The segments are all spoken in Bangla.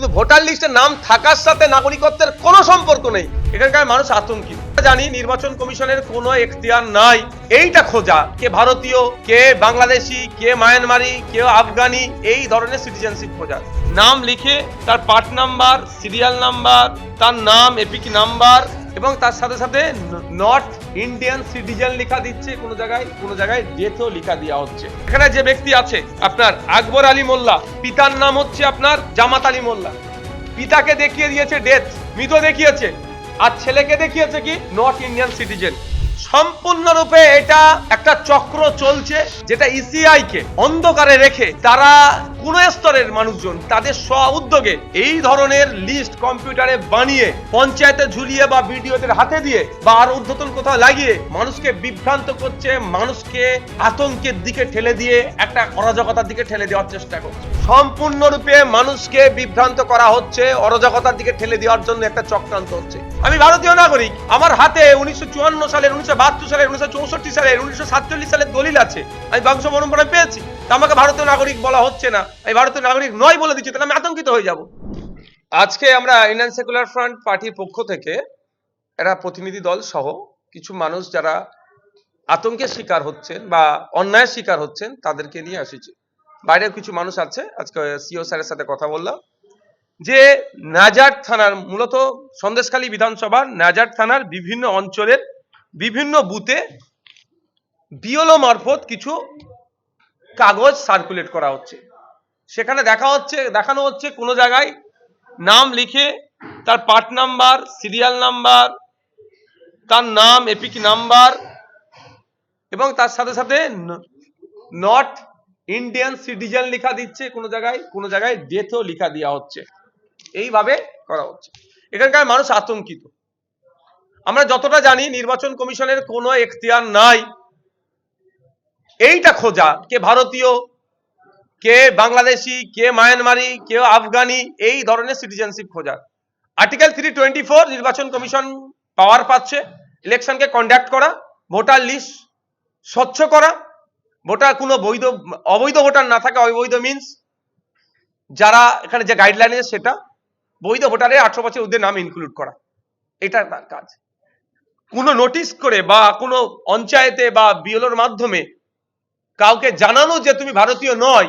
কিন্তু ভোটার লিস্টে নাম থাকার সাথে নাগরিকত্বের কোনো সম্পর্ক নেই। এখানকার মানুষ আতঙ্কিত। জানি নির্বাচন কমিশনের কোনো এখতিয়ার নাই। এইটা খোঁজা। কে ভারতীয়, কে বাংলাদেশি, কে মায়ানমারি, কে আফগানি, এই ধরনের সিটিজেনশিপ খোঁজা। নাম লিখে তার পার্ট নাম্বার সিরিয়াল নাম্বার তার নাম এপিক নাম্বার এবং তার সাথে সাথে নর্থ ইন্ডিয়ান সিটিজেন লেখা দিচ্ছে কোনো জায়গায় কোনো জায়গায় ডেথও লেখা দেওয়া হচ্ছে। এখানে যে ব্যক্তি আছে, আপনার আকবর আলী মোল্লা, পিতার নাম হচ্ছে আপনার জামাত আলী মোল্লা। পিতাকে দেখিয়ে দিয়েছে ডেথ, মৃত দেখিয়েছে, আর ছেলেকে দেখিয়েছে কি? North Indian citizen. সম্পূর্ণরূপে এটা একটা চক্র চলছে, যেটা ইসিআই কে অন্ধকারে রেখে তারা কোন স্তরের মানুষজন তাদের স্ব উদ্যোগে এই ধরনের লিস্ট কম্পিউটারে বানিয়ে, পঞ্চায়েতে ঝুলিয়ে বা বিডিওদের হাতে দিয়ে বা আর ঊর্ধ্বতন কোথাও লাগিয়ে মানুষকে বিভ্রান্ত করছে, মানুষকে আতঙ্কের দিকে ঠেলে দিয়ে, একটা অরাজকতার দিকে ঠেলে দেওয়ার চেষ্টা করছে। সম্পূর্ণরূপে মানুষকে বিভ্রান্ত করা হচ্ছে, অরাজকতার দিকে ঠেলে দেওয়ার জন্য একটা চক্রান্ত হচ্ছে। আমি ভারতীয় নাগরিক, আমার হাতে উনিশশো চুয়ান্ন সালের, উনিশশো বাহাত্তর সালের, উনিশশো চৌষট্টি সালের, উনিশশো সাতচল্লিশ সালের দলিল আছে। আমি বংশ পরম্পরায় পেয়েছি। তা আমাকে ভারতীয় নাগরিক বলা হচ্ছে না। আমি ভারতীয় নাগরিক নয় বলে দিচ্ছি, তাহলে আমি আতঙ্কিত হয়ে যাব। আজকে আমরা ইন্ডিয়ান সেকুলার ফ্রন্ট পার্টির পক্ষ থেকে একটা প্রতিনিধি দল সহ কিছু মানুষ যারা আতঙ্কের শিকার হচ্ছেন বা অন্যায়ের শিকার হচ্ছেন, তাদেরকে নিয়ে এসেছি বাইরেও কিছু মানুষ আছে, আজকে সিও স্যারের সাথে কথা বললাম। যে নাজার থানার, মূলত সন্দেশখালী বিধানসভার নাজার থানার বিভিন্ন অঞ্চলের বিভিন্ন বুথে বিওলো মারফত কিছু কাগজ সার্কুলেট করা হচ্ছে। সেখানে দেখা হচ্ছে, দেখানো হচ্ছে কোনো জায়গায় নাম লিখে তার পার্ট নাম্বার সিরিয়াল নাম্বার তার নাম, এপিক নাম্বার এবং তার সাথে সাথে নট ইন্ডিয়ান সিটিজেন লিখা দিচ্ছে কোনো জায়গায় কোনো জায়গায় ডেথও লিখা দেওয়া হচ্ছে। এইভাবে করা হচ্ছে। এখানকার মানুষ আতঙ্কিত। আমরা যতটা জানি নির্বাচন কমিশনের কোনো এখতিয়ার নাই। এইটা খোঁজা কে ভারতীয় কে বাংলাদেশি, কে মায়ানমারি, কে আফগানি, এই ধরনের সিটিজেনশিপ খোঁজা আর্টিকেল থ্রি টোয়েন্টি ফোর নির্বাচন কমিশন পাওয়ার পাচ্ছে ইলেকশনকে কন্ডাক্ট করা ভোটার লিস্ট স্বচ্ছ করা ভোটার কোনো বৈধ, অবৈধ ভোটার না থাকে অবৈধ মিনস যারা এখানে যে গাইডলাইন আছে সেটা বৈধ ভোটারে আঠারো বছর ওদের নাম ইনক্লুড করা। এটা তার কাজ। কোনো নোটিশ করে বা কোনো পঞ্চায়েতে বা বিএলওর মাধ্যমে কাউকে জানানো যে তুমি ভারতীয় নয়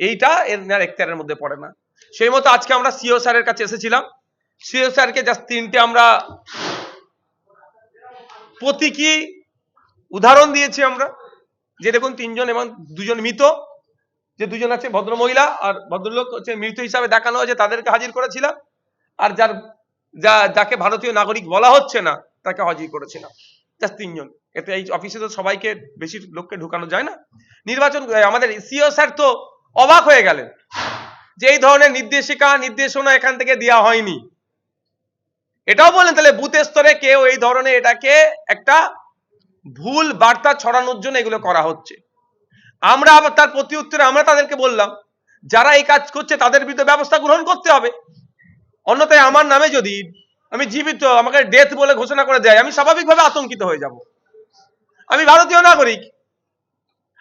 এইটা এর এখতিয়ারের মধ্যে পড়ে না। সেই মতো আজকে আমরা সিও স্যারের কাছে এসেছিলাম। সিও স্যারকে জাস্ট তিনটে আমরা প্রতীকী উদাহরণ দিয়েছি আমরা, যে দেখুন তিনজন এবং দুজন মৃত, যে দুজন আছে ভদ্র মহিলা আর ভদ্রলোক হচ্ছে মৃত হিসাবে দেখানো হয়েছে, তাদেরকে হাজির করেছিলাম। আর যার, যা, যাকে ভারতীয় নাগরিক বলা হচ্ছে না, তাকে হাজির করেছিলাম। জাস্ট তিনজন। এতে এই অফিসে তো সবাইকে বেশি লোককে ঢুকানো যায় না। নির্বাচন, আমাদের সিও স্যার তো অবাক হয়ে গেলেন। যে এই ধরনের নির্দেশিকা, নির্দেশনা এখান থেকে দেওয়া হয়নি। এটাও বলেন তাহলে বুথ স্তরে কেউ এই ধরনের এটাকে একটা ভুল বার্তা ছড়ানোর জন্য এগুলো করা হচ্ছে। আমরা আবার তার প্রতি উত্তরে আমরা তাদেরকে বললাম, যারা এই কাজ করছে তাদের বিরুদ্ধে ব্যবস্থা গ্রহণ করতে হবে। অন্যথায় আমার নামে যদি আমি জীবিত, আমাকে ডেথ বলে ঘোষণা করে দেয়, আমি স্বাভাবিকভাবে আতঙ্কিত হয়ে যাব। আমি ভারতীয় নাগরিক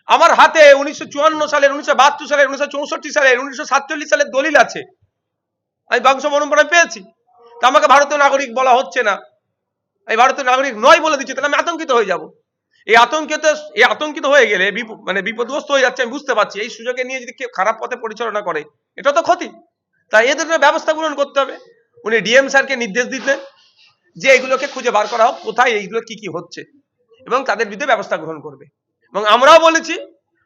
আমার হাতে উনিশশো চুয়ান্ন সালের, উনিশশো বাহাত্তর সালের, উনিশশো চৌষট্টি সালের, উনিশশো সাতচল্লিশ সালের দলিল আছে। আমি বংশ পরম্পরায় পেয়েছি। তা আমাকে ভারতীয় নাগরিক বলা হচ্ছে না। আমি ভারতীয় নাগরিক নয় বলে দিচ্ছি, তাহলে আমি আতঙ্কিত হয়ে যাব। এই আতঙ্কিত এই আতঙ্কিত হয়ে গেলে মানে বিপদগ্রস্ত হয়ে যাচ্ছে, আমি বুঝতে পারছি। এই সুযোগে নিয়ে যদি কেউ খারাপ পথে পরিচালনা করে, এটা তো ক্ষতি। তাই এদের ব্যবস্থা গ্রহণ করতে হবে। উনি ডিএম স্যারকে নির্দেশ দিতেন যে এগুলোকে খুঁজে বার করা হোক, কোথায় এইগুলো কি কি হচ্ছে, এবং তাদের বিরুদ্ধে ব্যবস্থা গ্রহণ করবে। এবং আমরাও বলেছি,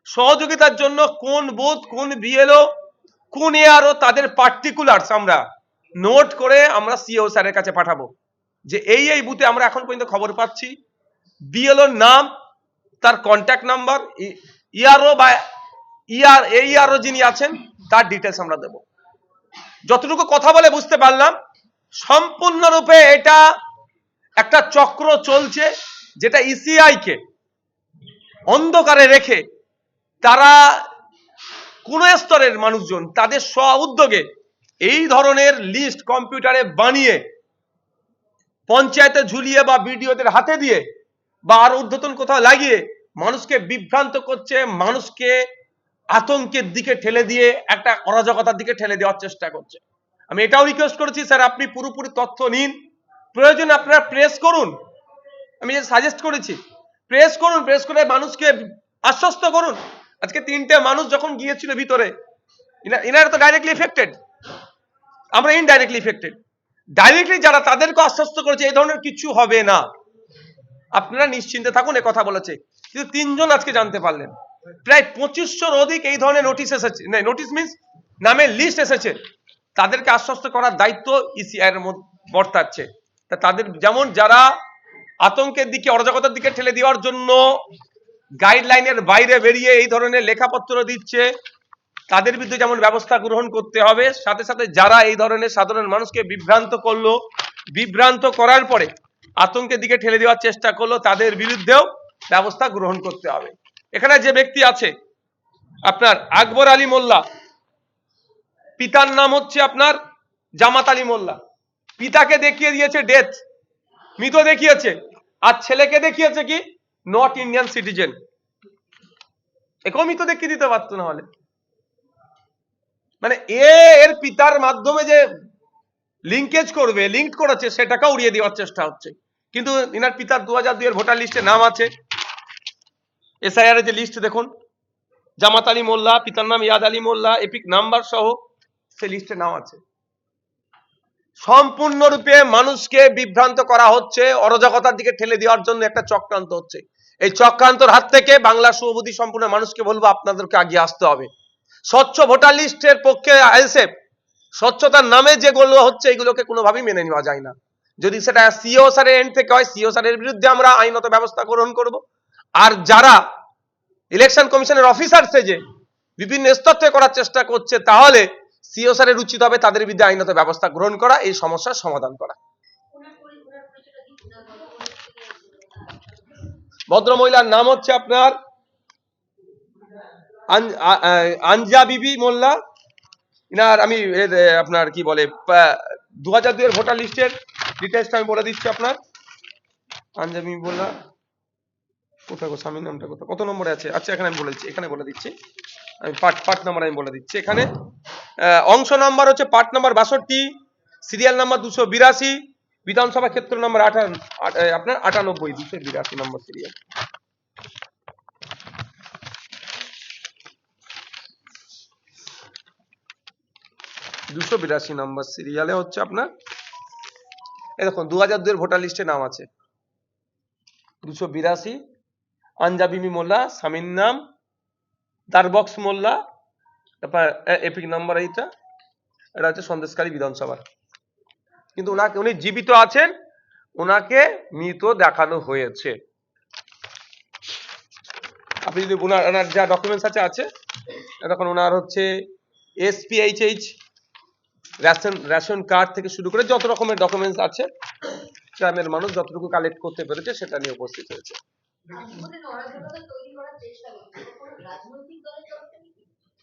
সহযোগিতার জন্য কোন বুথ, কোন বিএলও, কোন এআরও, তাদের পার্টিকুলার্স আমরা নোট করে আমরা সিও স্যারের কাছে পাঠাবো। যে এই এই বুথে আমরা এখন পর্যন্ত খবর পাচ্ছি, বিএলওর নাম, তার কন্ট্যাক্ট নাম্বার ইআরও বা ইআর এইআরও যিনি আছেন, তার ডিটেলস আমরা দেব। যতটুকু কথা বলে বুঝতে পারলাম, সম্পূর্ণরূপে এটা একটা চক্র চলছে, যেটা ইসিআই কে অন্ধকারে রেখে তারা কোন স্তরের মানুষজন, তাদের স্ব উদ্যোগে এই ধরনের লিস্ট কম্পিউটারে বানিয়ে, পঞ্চায়েতে ঝুলিয়ে বা বিডিওদের হাতে দিয়ে বা আর ঊর্ধ্বতন কোথাও লাগিয়ে মানুষকে বিভ্রান্ত করছে, মানুষকে আতঙ্কের দিকে ঠেলে দিয়ে, একটা অরাজকতার দিকে ঠেলে দেওয়ার চেষ্টা করছে। আমি এটাও রিকোয়েস্ট করেছি, স্যার, আপনি পুরোপুরি তথ্য নিন। প্রয়োজনে আপনারা প্রেস করুন। আমি সাজেস্ট করেছি প্রেস করুন, প্রেস করে মানুষকে আশ্বস্ত করুন। আজকে তিনটে মানুষ যখন গিয়েছিল ভিতরে, ইনা- ইনারা তো ডাইরেক্টলি এফেক্টেড আমরা ইনডাইরেক্টলি এফেক্টেড ডাইরেক্টলি যারা তাদেরকে আশ্বস্ত করেছে, এই ধরনের কিছু হবে না। আপনারা নিশ্চিন্তে থাকুন, এ কথা বলেছে। কিন্তু তিনজন আজকে জানতে পারলেন। প্রায় পঁচিশশোর অধিক এই ধরনের নোটিশ এসেছে। নোটিশ মিন্স নামের লিস্ট এসেছে। তাদেরকে আশ্বস্ত করার দায়িত্ব ইসিআই এর বর্তাচ্ছে। তা তাদের যেমন যারা আতঙ্কের দিকে, অরাজকতার দিকে ঠেলে দেওয়ার জন্য গাইডলাইনের বাইরে বেরিয়ে এই ধরনের লেখাপত্র দিচ্ছে। তাদের বিরুদ্ধে যেমন ব্যবস্থা গ্রহণ করতে হবে, সাথে সাথে যারা এই ধরনের সাধারণ মানুষকে বিভ্রান্ত করল, বিভ্রান্ত করার পরে আতঙ্কের দিকে ঠেলে দেওয়ার চেষ্টা করল, তাদের বিরুদ্ধেও ব্যবস্থা গ্রহণ করতে হবে। এখানে যে ব্যক্তি আছে, আপনার আকবর আলী মোল্লা, পিতার নাম হচ্ছে আপনার জামাত আলী মোল্লা। পিতাকে দেখিয়ে দিয়েছে ডেথ মৃত দেখিয়েছে। আর ছেলেকে দেখিয়েছে কি? নট ইন্ডিয়ান সিটিজেন একেও মৃত দেখিয়ে দিতে পারতো না হলে। মানে এ এর পিতার মাধ্যমে যে লিঙ্কেজ করবে লিঙ্ক করেছে, সেটাকে উড়িয়ে দেওয়ার চেষ্টা হচ্ছে। কিন্তু ইনার পিতার দু হাজার দুইয়ের ভোটার লিস্টে নাম আছে। এসআইআর যে লিস্ট দেখুন, জামাত আলী মোল্লা, পিতার নাম ইয়াদ আলী মোল্লা, এপিক নাম্বার সহ সে লিস্টে নাম আছে। সম্পূর্ণরূপে মানুষকে বিভ্রান্ত করা হচ্ছে, অরাজকতার দিকে ঠেলে দেওয়ার জন্য একটা চক্রান্ত হচ্ছে। এই চক্রান্তর হাত থেকে বাংলা শুভবুদ্ধি সম্পূর্ণ মানুষকে বলব, আপনাদেরকে আগে আসতে হবে। স্বচ্ছ ভোটার লিস্টের পক্ষে আইএসএফ, স্বচ্ছতার নামে যেগুলো হচ্ছে, এগুলোকে কোনোভাবেই মেনে নেওয়া যায় না। যদি সেটা সিও স্যারের এন্ড থেকে হয়, সিও স্যারের বিরুদ্ধে আমরা আইনত ব্যবস্থা গ্রহণ করব। আর যারা ইলেকশন কমিশনের অফিসার সেজে বিভিন্ন স্তর থেকে করার চেষ্টা করছে, তাহলে সিও স্যারের উচিত হবে তাদের বিরুদ্ধে আইনত ব্যবস্থা গ্রহণ করা, এই সমস্যার সমাধান করা। ভদ্র মহিলার নাম হচ্ছে আপনার আন- আ- আ- আনজা বিবি মোল্লা। ইনার আমি আপনার কি বলে দু হাজার দুইয়ের ভোটার লিস্টের ডিটেলসটা আমি বলে দিচ্ছি আপনার। আনজা বিবি মোল্লা। কোথায় গো স্বামীর নামটা কোথায়? কত নম্বরে আছে? আচ্ছা এখানে আমি বলে দিচ্ছি, এখানে বলে দিচ্ছি। আমি পার্ট পার্ট নাম্বার আমি বলে দিচ্ছি। এখানে অংশ নাম্বার হচ্ছে পার্ট নাম্বার বাষট্টি, সিরিয়াল নাম্বার দুশো বিরাশি, বিধানসভা ক্ষেত্র নম্বর আঠান আপনার আটানব্বই, দুশো বিরাশি নম্বর সিরিয়াল। দুশো বিরাশি নম্বর সিরিয়ালে হচ্ছে আপনার, এই দেখুন দু হাজার দুয়ের ভোটার লিস্টে নাম আছে। দুশো বিরাশি, আঞ্জাবিমি মোল্লা স্বামীর নাম দারবক্স মোল্লা তারপর এপিক নাম্বার এইটা? এটা হচ্ছে সন্দেশকারী বিধানসভার। কিন্তু ওনাকে, উনি জীবিত আছেন, ওনাকে মৃত দেখানো হয়েছে। আপনি যদি ওনার ওনার যা ডকুমেন্টস আছে আছে তখন ওনার হচ্ছে এসপিএইচএইচ রেশন রেশন কার্ড থেকে শুরু করে যত রকমের ডকুমেন্টস আছে, গ্রামের মানুষ যতটুকু কালেক্ট করতে পেরেছে, সেটা নিয়ে উপস্থিত হয়েছে।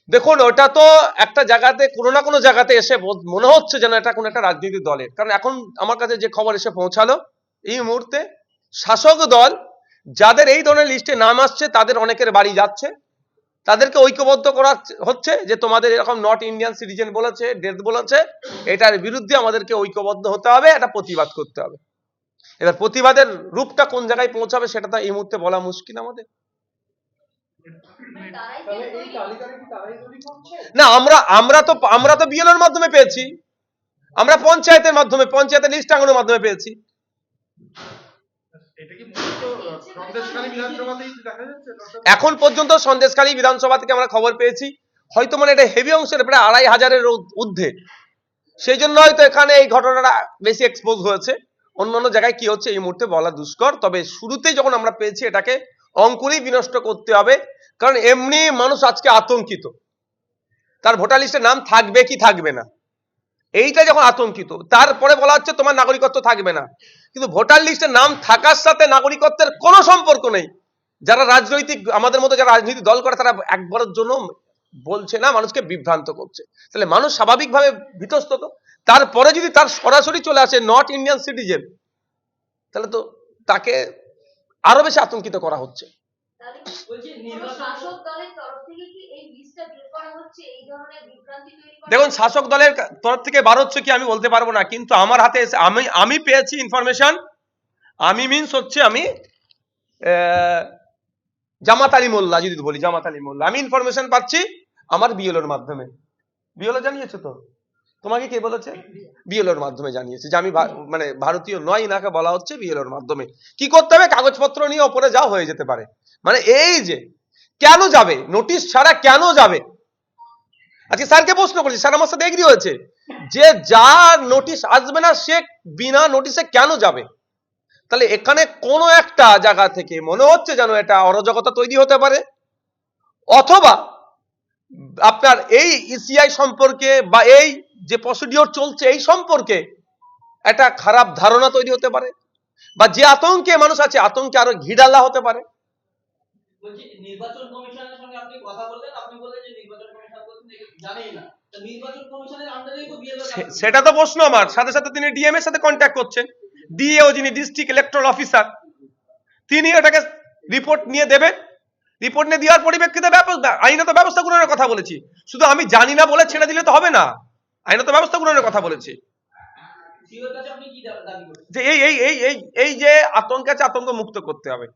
দেখুন, ওটা তো একটা জায়গাতে, কোনো না কোনো জায়গাতে এসে মনে হচ্ছে যেন এটা কোনো একটা রাজনৈতিক দলের। কারণ এখন আমার কাছে যে খবর এসে পৌঁছালো, এই মুহূর্তে শাসক দল, যাদের এই ধরনের লিস্টে নাম আসছে, তাদের অনেকের বাড়ি যাচ্ছে। তাদেরকে ঐক্যবদ্ধ করা হচ্ছে যে তোমাদের এরকম নট ইন্ডিয়ান সিটিজেন বলেছে ডেথ বলেছে, এটার বিরুদ্ধে আমাদেরকে ঐক্যবদ্ধ হতে হবে, এটা প্রতিবাদ করতে হবে। এবার প্রতিবাদের রূপটা কোন জায়গায় পৌঁছাবে, সেটা তো এই মুহূর্তে বলা মুশকিল আমাদের মানে তারাই কি তৈরি করছে? না আমরা আমরা তো আমরা তো বিএলওর মাধ্যমে পেয়েছি। আমরা পঞ্চায়েতের মাধ্যমে পঞ্চায়েতের লিস্ট টাঙানোর মাধ্যমে পেয়েছি। এটা কি মূলত সন্দেশখালী বিধানসভাতেই দেখা যাচ্ছে? ডক্টর? এখন পর্যন্ত সন্দেশখালী বিধানসভা থেকে আমরা খবর পেয়েছি। হয়তো মানে এটা হেভি অংশের প্রায় আড়াই হাজারের ঊর্ধ্ব- ঊর্ধ্বে। সেই জন্য হয়তো এখানে এই ঘটনাটা বেশি এক্সপোজ হয়েছে। অন্যান্য জায়গায় কি হচ্ছে এই মুহূর্তে বলা দুষ্কর। তবে শুরুতেই যখন আমরা পেয়েছি এটাকে অঙ্কুরেই বিনষ্ট করতে হবে। কারণ এমনি মানুষ আজকে আতঙ্কিত। তার ভোটার লিস্টে নাম থাকবে কি থাকবে না। এইটা যখন আতঙ্কিত, তারপরে বলা হচ্ছে তোমার নাগরিকত্ব থাকবে না। কিন্তু ভোটার লিস্টে নাম থাকার সাথে নাগরিকত্বের কোনো সম্পর্ক নেই। যারা রাজনৈতিক, আমাদের মধ্যে যারা রাজনৈতিক দল করে, তারা একবারের জন্য বলছে না, মানুষকে বিভ্রান্ত করছে। তাহলে মানুষ স্বাভাবিকভাবে ভীতস্তত তারপরে যদি তার সরাসরি চলে আসে নট ইন্ডিয়ান সিটিজেন, তাহলে তো তাকে আরও বেশি আতঙ্কিত করা হচ্ছে। দেখুন শাসক দলের তরফ থেকে বার হচ্ছে কি আমি বলতে পারব না কিন্তু আমার হাতে এসে আমি আমি পেয়েছি ইনফরমেশন আমি মিনস হচ্ছে আমি আহ, জামাত আলী মোল্লা যদি বলি জামাত আলী মোল্লা। আমি ইনফরমেশন পাচ্ছি আমার বিএলওর মাধ্যমে। বিএলও জানিয়েছে তো? তোমাকে কে বলেছে? বিএলওর মাধ্যমে জানিয়েছে। যে আমি মানে ভারতীয় নয় নাকে বলা হচ্ছে বিএলওর মাধ্যমে। কি করতে হবে? কাগজপত্র নিয়ে ওপরে যাও হয়ে যেতে পারে। মানে এই যে, কেন যাবে? নোটিশ ছাড়া কেন যাবে? আজকে স্যারকে প্রশ্ন করছি, স্যার আমার সাথে এগ্রি হয়েছে। যে যার নোটিশ আসবে না, সে বিনা নোটিশে কেন যাবে? তাহলে এখানে কোনো একটা জায়গা থেকে মনে হচ্ছে যেন এটা অরাজকতা তৈরি হতে পারে? অথবা আপনার এই ইসিআই সম্পর্কে বা এই যে প্রসিডিওর চলছে এই সম্পর্কে একটা খারাপ ধারণা তৈরি হতে পারে বা যে আতঙ্কে মানুষ আছে আতঙ্কে আরও ঘিডাল্লা হতে পারে। নির্বাচন কমিশনের সঙ্গে আপনি কথা বললেন আপনি বললেন যে নির্বাচন কমিশন জানেই না। তো নির্বাচন কমিশনের আন্ডারেই তো বিএলও সে- সেটা তো প্রশ্ন আমার। সাথে সাথে তিনি ডিএম এর সাথে কন্ট্যাক্ট করছেন। ডিএও যিনি ডিস্ট্রিক্ট ইলেকট্রাল অফিসার তিনি এটাকে রিপোর্ট নিয়ে দেবেন। রিপোর্ট নিয়ে দেওয়ার পরিপ্রেক্ষিতে ব্যবস্থা আইনত ব্যবস্থা গ্রহণের কথা বলেছি। শুধু আমি জানি না বলে ছেড়ে দিলে তো হবে না। আইনত ব্যবস্থা গ্রহণের কথা বলেছি। যে এই এই এই এই যে আতঙ্ক আছে, আতঙ্ক মুক্ত করতে হবে।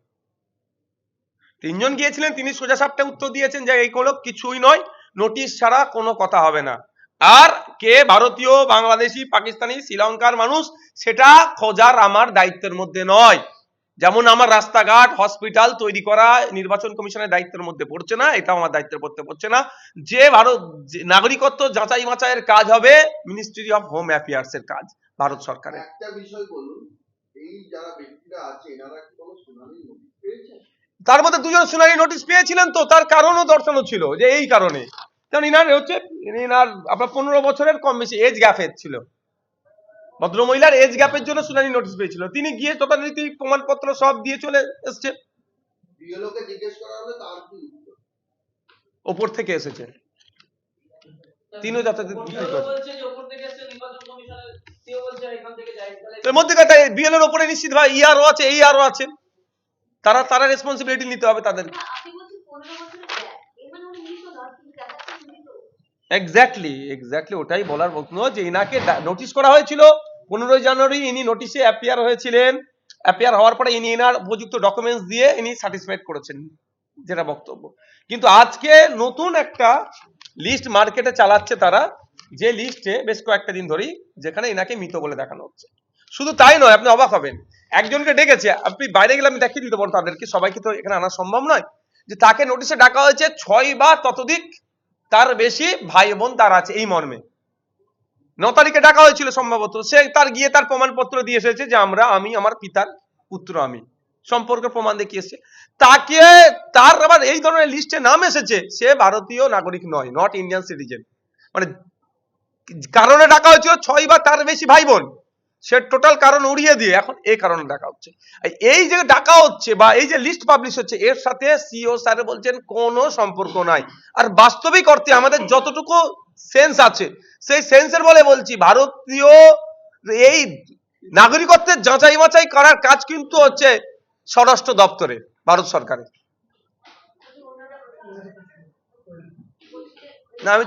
তিনজন গিয়েছিলেন, তিনি সোজা সাপটা উত্তর দিয়েছেন যে এই কোনো কিছুই নয়, নোটিশ ছাড়া কোনো কথা হবে না। আর কে ভারতীয়, বাংলাদেশি, পাকিস্তানি, শ্রীলঙ্কার মানুষ, সেটা খোঁজার আমার দায়িত্বের মধ্যে নয়। যেমন আমার রাস্তাঘাট হসপিটাল তৈরি করা নির্বাচন কমিশনের দায়িত্বের মধ্যে পড়ছে না এটা আমার দায়িত্বের মধ্যে পড়ছে না। যে ভারত নাগরিকত্ব যাচাই বাছাইয়ের কাজ হবে মিনিস্ট্রি অফ হোম অ্যাফেয়ার্স এর কাজ ভারত সরকারের। একটা বিষয় বলুন এই যারা ব্যক্তিরা আছে এনারা কি কোনো শুনানি তার মধ্যে দুজন শুনানি নোটিশ পেয়েছিলেন তো তার কারণও দর্শানো ছিল যে এই কারণে। কারণ ইনার হচ্ছে ইনার আপনার পনেরো বছরের কম বেশি এজ গ্যাপের ছিল। ভদ্রমহিলার এজ গ্যাপের জন্য শুনানি নোটিশ পেয়েছিল। তিনি গিয়ে যথারীতি প্রমাণপত্র সব দিয়ে চলে এসছে। বিএলও কে জিজ্ঞেস করা হলে তার কি উত্তর? ওপর থেকে এসেছে। তিনিও যথারীতি বিএলও বলছে যে উপর থেকে এসে নির্বাচন কমিশনের সিও বলছে এখান থেকে যাই তাহলে এর মধ্যে কথা বিএল এর ওপরে নিশ্চিত ভাই ইআরও আছে এই আরও আছে। তারা তারা রেসপন্সিবিলিটি নিতে হবে তাদের। না, আপনি বলছেন পনেরো বছরের গ্যাপ এর উনি মৃত নন কিন্তু দেখাচ্ছেন মৃত এক্স্যাক্টলি এক্স্যাক্টলি ওটাই বলার প্রশ্ন যে ইনাকে নোটিশ করা হয়েছিল পনেরোই জানুয়ারি ইনি নোটিশে অ্যাপিয়ার হয়েছিলেন। অ্যাপিয়ার হওয়ার পরে ইনি এনার উপযুক্ত ডকুমেন্টস দিয়ে ইনি সাটিসফাইড করেছেন যেটা বক্তব্য। কিন্তু আজকে নতুন একটা লিস্ট মার্কেটে চালাচ্ছে তারা। যে লিস্টে বেশ কয়েকটা দিন ধরেই যেখানে ইনাকে মৃত বলে দেখানো হচ্ছে। শুধু তাই নয়, আপনি অবাক হবেন। একজনকে ডেকেছে, আপনি বাইরে গেলে আমি দেখিয়ে দিতে পারব তাদেরকে। সবাইকে তো এখানে আনা সম্ভব নয়। যে তাকে নোটিশে ডাকা হয়েছে ছয় বা ততোধিক, তার বেশি ভাই বোন তার আছে এই মর্মে। ন তারিখে ডাকা হয়েছিল সম্ভবত। সে তার গিয়ে তার প্রমাণপত্র দিয়ে এসেছে যে আমরা, আমি, আমার পিতার পুত্র আমি। সম্পর্কের প্রমাণ দেখিয়ে এসেছে। তাকে, তার আবার এই ধরনের লিস্টে নাম এসেছে, সে ভারতীয় নাগরিক নয় নট ইন্ডিয়ান সিটিজেন মানে কারণে ডাকা হয়েছিল ছয় বা তার বেশি ভাই বোন সে টোটাল কারণ উড়িয়ে দিয়ে এখন এই কারণে ডাকা হচ্ছে। এই যে ডাকা হচ্ছে বা এই যে লিস্ট পাবলিশ হচ্ছে, এর সাথে সিও স্যার বলছেন, কোনো সম্পর্ক নাই। আর বাস্তবিক অর্থে আমাদের যতটুকু সেন্স আছে। সেই সেন্সের বলে বলছি, ভারতীয় এই নাগরিকত্বের যাচাই বাছাই করার কাজ কিন্তু হচ্ছে স্বরাষ্ট্র দপ্তরে, ভারত সরকারের। না, আমি